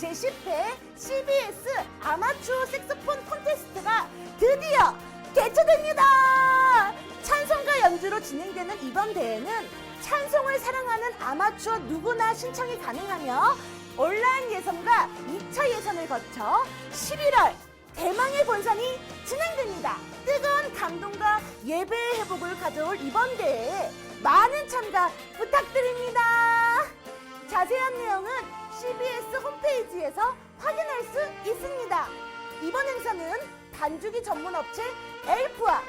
제10회 CBS 아마추어 색소폰 콘테스트가 드디어 개최됩니다. 찬송가 연주로 진행되는 이번 대회는 찬송을 사랑하는 아마추어 누구나 신청이 가능하며 온라인 예선과 2차 예선을 거쳐 11월 대망의 본선이 진행됩니다. 뜨거운 감동과 예배의 회복을 가져올 이번 대회에 많은 참가 부탁드립니다. 자세한 내용은 CBS 홈페이지에서 확인할 수 있습니다. 이번 행사는 단주기 전문 업체 엘프와